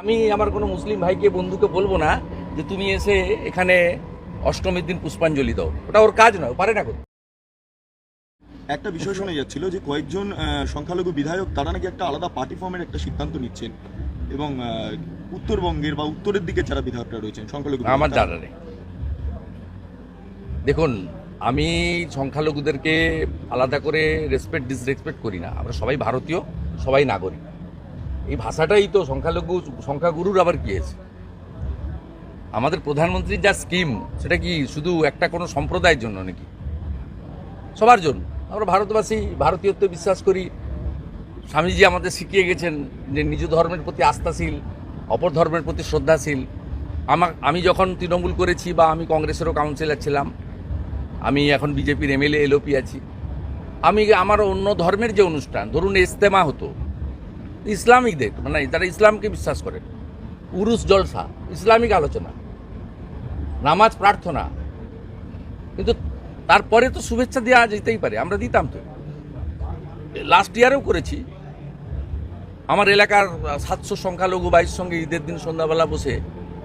আমি আমার কোনো মুসলিম ভাইকে বন্ধুকে বলব না যে তুমি এসে এখানে অষ্টমীর দিন পুষ্পাঞ্জলি দাও। ওটা ওর কাজ নয় পারে না করতে একটা বিষয় শোনা যাচ্ছিল যে কয়েকজন সংখ্যালঘু বিধায়ক তারা নাকি একটা আলাদা পার্টি ফর্মের একটা সিদ্ধান্ত নিচ্ছেন এবং উত্তরবঙ্গের বা উত্তরের দিকে যারা বিধায়করা রয়েছেন সংখ্যালঘু আমার জানা নেই। দেখুন আমি সংখ্যালঘুদেরকে আলাদা করে রেসপেক্ট ডিসরেসপেক্ট করি না। আমরা সবাই ভারতীয় সবাই নাগরিক। এই ভাষাটাই তো সংখ্যালঘু, সংখ্যাগুরুর আবার কি আছে? আমাদের প্রধানমন্ত্রীর যা স্কিম সেটা কি শুধু একটা কোনো সম্প্রদায়ের জন্য নাকি? সবার জন্য। আমরা ভারতবাসী, ভারতীয়ত্ব বিশ্বাস করি। স্বামীজি আমাদের শিখিয়ে গেছেন যে নিজ ধর্মের প্রতি আস্থাশীল, অপর ধর্মের প্রতি শ্রদ্ধাশীল। আমা, আমি যখন তৃণমূল করেছি বা আমি কংগ্রেসেরও কাউন্সিলর ছিলাম, আমি এখন বিজেপির এমএলএ এলওপি আছি। আমি আমার অন্য ধর্মের যে অনুষ্ঠান, ধরুন ইস্তেমা হতো ইসলামিকদের মানে তারা ইসলামকে বিশ্বাস করে, উরুস জলসা, ইসলামিক আলোচনা, নামাজ প্রার্থনা, কিন্তু তারপরে তো শুভেচ্ছা দেওয়া যেতেই পারে, আমরা দিতাম তো। লাস্ট ইয়ারেও করেছি। আমার এলাকার সাতশো সংখ্যালঘু বাইশ সঙ্গে ঈদের দিন সন্ধ্যাবেলা বসে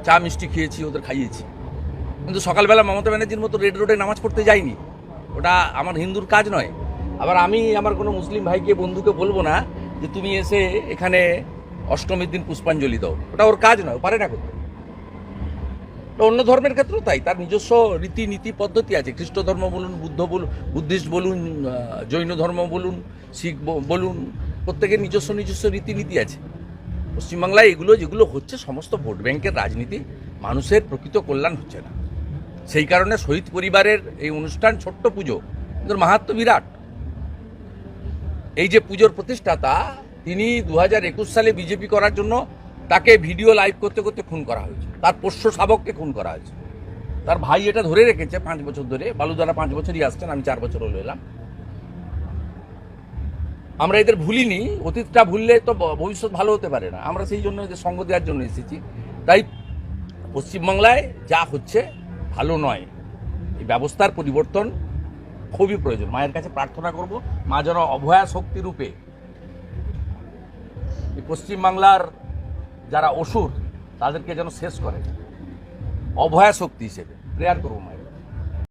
চা মিষ্টি খেয়েছি, ওদের খাইয়েছি। কিন্তু সকালবেলা মমতা ব্যানার্জির মতো রেড রোডে নামাজ পড়তে যাইনি। ওটা আমার হিন্দুর কাজ নয়। আবার আমি আমার কোনো মুসলিম ভাইকে, বন্ধুকে বলব না যে তুমি এসে এখানে অষ্টমীর দিন পুষ্পাঞ্জলি দাও। ওটা ওর কাজ নয় পারে না করতে। অন্য ধর্মের ক্ষেত্রেও তাই, তার নিজস্ব রীতিনীতি পদ্ধতি আছে। খ্রিস্ট ধর্ম বলুন, বুদ্ধ বলুন, বুদ্ধিস্ট বলুন জৈন ধর্ম বলুন, শিখ বলুন, প্রত্যেকের নিজস্ব নিজস্ব রীতিনীতি আছে। পশ্চিমবাংলায় এগুলো যেগুলো হচ্ছে সমস্ত ভোট ব্যাংকের রাজনীতি, মানুষের প্রকৃত কল্যাণ হচ্ছে না। সেই কারণে শহীদ পরিবারের এই অনুষ্ঠান, ছোট্ট পুজো মাহাত্ম বিরাট। এই যে পুজোর প্রতিষ্ঠাতা, তিনি দু হাজার একুশ সালে বিজেপি করার জন্য তাকে ভিডিও লাইভ করতে করতে খুন করা হয়েছে। তার পোষ্য শাবককে খুন করা হয়েছে। তার ভাই এটা ধরে রেখেছে পাঁচ বছর ধরে। বালুদারা পাঁচ বছরই আসছেন, আমি চার বছর হলো এলাম। আমরা এদের ভুলিনি, অতীতটা ভুললে তো ভবিষ্যৎ ভালো হতে পারে না। আমরা সেই জন্য এদের সঙ্গ দেওয়ার জন্য এসেছি। তাই পশ্চিমবাংলায় যা হচ্ছে ভালো নয়। এই ব্যবস্থার পরিবর্তন খুবই প্রয়োজন। মায়ের কাছে প্রার্থনা করব, মা যেন অভয়া শক্তিরূপে পশ্চিমবাংলার যারা অসুর, তাদেরকে যেন শেষ করে। অভয়া শক্তি হিসেবে। প্রেয়ার করব মায়ের